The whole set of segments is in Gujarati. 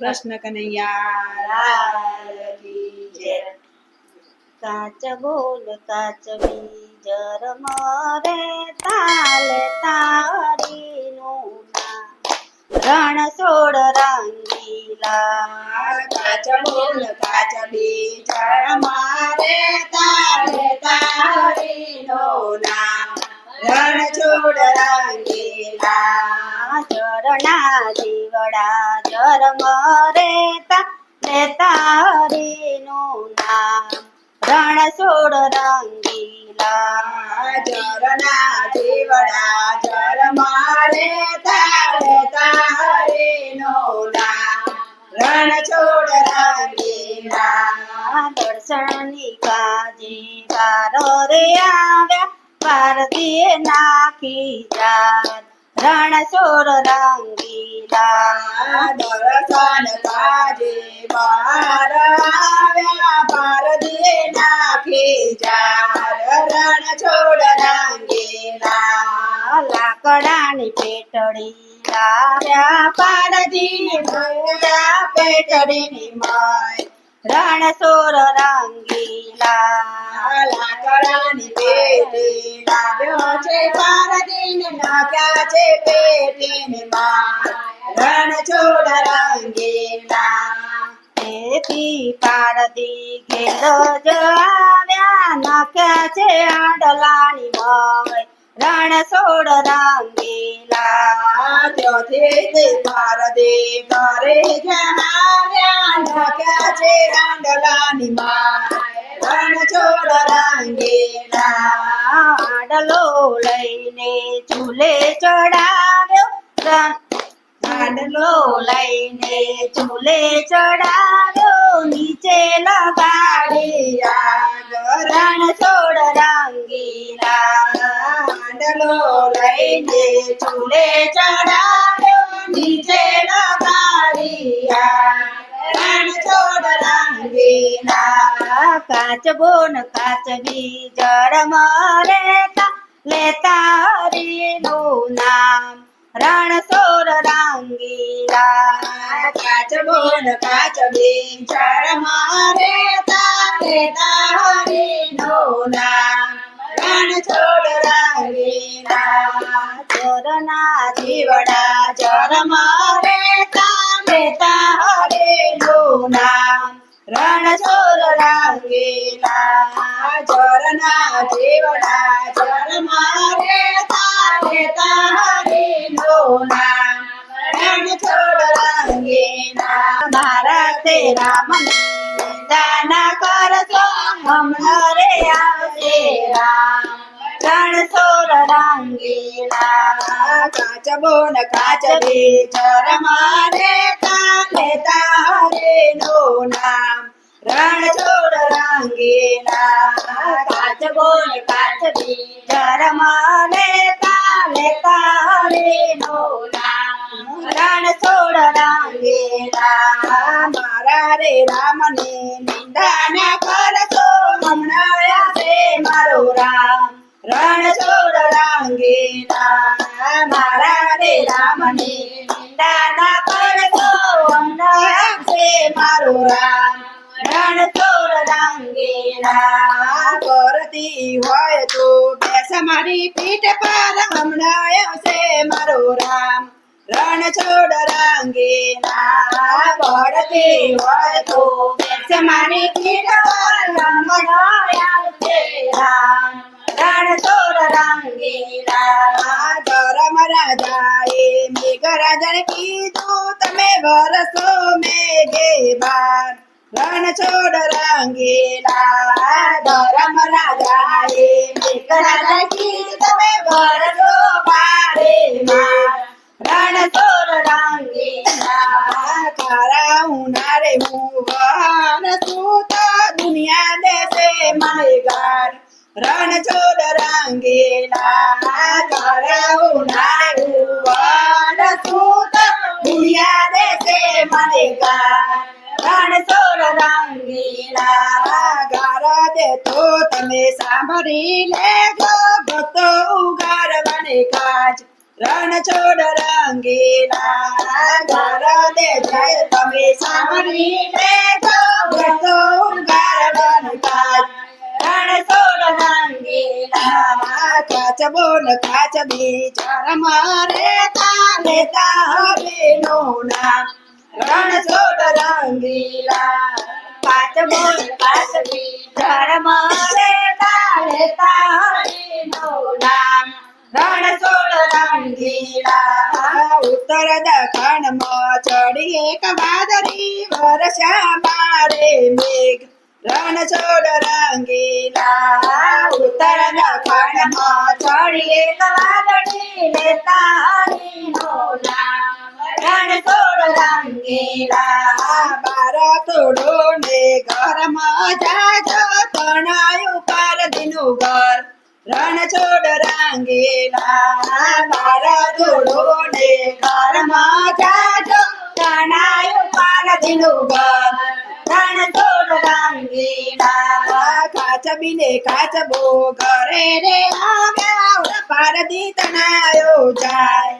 કૃષ્ણ કનૈયા. કાચ બોલ કાચ બીજર મરે તાલ તારી રણ છોડ રંગીલા. કાચ બોલ કાચ બીજળ મારે રંગીલા ચરણા જીવડા જર મરે તાલે તારીનું નામ રણ છોડ રંગીલા. જરના જીવડા ભારતીય નાખી જાત રણ સોર રંગીલા આવ્યા નાખી જાર રણ છોડ રંગીલા લાકડાની પેટડી લાવ્યા પારદી પેટડીની માય રણ સોર રંગીલા. લાકડાની પેટી લાવ્યો છે પારદીને નાખ્યા છે પેટીની માય રણ છોડ રંગીલા. તેથી પારદી ઘેરો જ આવ્યા. નાખ્યા છે આડલાની રાંડલાની માય રણ છોડ રંગીલા આડલો લઈને ચૂલે ચડાવ્યો આડલો લઈને ચૂલે ચડાવ્યો નીચે લગાડી રણ છોડ રંગીલા માંડલો લઈને ચૂલે ચડાવ્યો નીચે લગાડિયા રંગીલા કાચ બોન કાચ બીજળ મરે લેતા હરીનું નામ રણ સોર રંગીલા કાચ બોલ કાચ બિચાર મારે તારે તારી નો નામ રણ છોડ રંગીલા ચોરના જીવડા જર મારે તારે તારે નો નામ રણ છોડ રંગીલા જરના જીવડા જર મારે તારે તારે નો નામ રણ છોડ રંગીલા મારા તેરા મને દાના કરશો હમણાં રે આવશે રામ રણ સોર રંગીલા કાચ બોન કાચ બીજર મારે તારે તારે નો નામ રણ છોડ રંગીલા, કાચ બોલ કાચ બીજર મને તાલે તારે નો નામ રણ સોર મારા રે રામને નિંદા ના હમણાં આવશે મારો રામ. રણ છોડ મારા રે રામને નિંદા ના આવશે મારો રામ. રણ છોડ રંગીલા કરતી હોય તો બેસ મારી પીઠ પર હમણાં આવશે મારો રામ રણ છોડ રંગીલા પડતી હોય તો બેસ મારી પીઠ પર હમણાં આવશે રામ રણ છોડ રંગીલા ધરમ રાજાએ મેઘરાજને કીધું તમે વરસો મેઘે બાર રણ છોડ રંગીલા ધરમ રાજાએ મેઘરાજને કીધું તમે વરસો બારે માર રણ છોડ રંગીલા ખારા ઉનારે હું વહન સૂત દુનિયા દેશે મને ગાર રણ રંગીલા ખારા રંગીલા ગારા દે તો તમે સાંભળી લેજો ભક્તો ઉગારવાને કાજ રણ છોડ રંગીલા ઘર દે જય તમે સાંભળી લેજો ભક્તો ગારડન કાજ રણ છોડ રંગીલા કાચ બોલ કાચ બીજર મારે તાલે તારે નો નામ રણ છોડ રંગીલા કાચ બોલ કાચ બીજર મારે તારે તારી નો નામ રણ છોડ રંગીલા ઉત્તર દખણમાં ચડી એક વાદળી વરસ્યા મારે મેઘ. રણ છોડ રંગીલા, ઉત્તર દખણમાં ચડી એક વાદળી લેતા તારી નો નામ रण तोड़ रंगेला बार तोड़ो ने घर में जाजो तणायु पार दिनु घर. रण छोड़ रंगेला. बार तोड़ो ने घर में जाजो तणायु पार दिनु घर. रण तोड़ रंगेला. काच बिने काच बो घरे रे आव्या पार दी तनायो जाए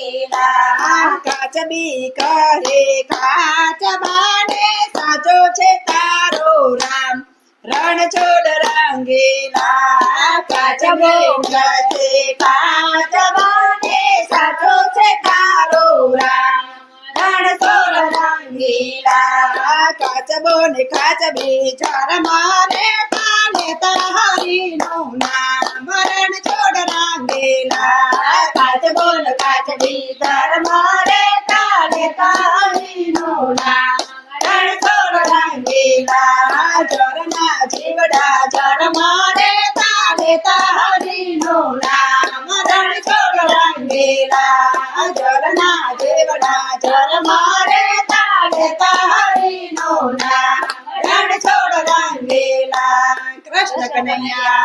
રામ રણ છોડ રંગીલા કાચ બી કહે કાચ બાને સાચો છે તારો રામ રણ છોડ રંગીલા કાચ બોલ કહે કાચ બાને સાચો છે તારો રામ રણ છોડ રંગીલા કાચ બોન કાચ બીચાર મારે પાને તારી રંગીલા જરના જીવડા જર મારે તાને તારી નું નામ રણ છોડ રંગીલા જરના જીવડા જર મારે તાને તારી નું નામ રણ છોડ રંગીલા કૃષ્ણ કનૈયા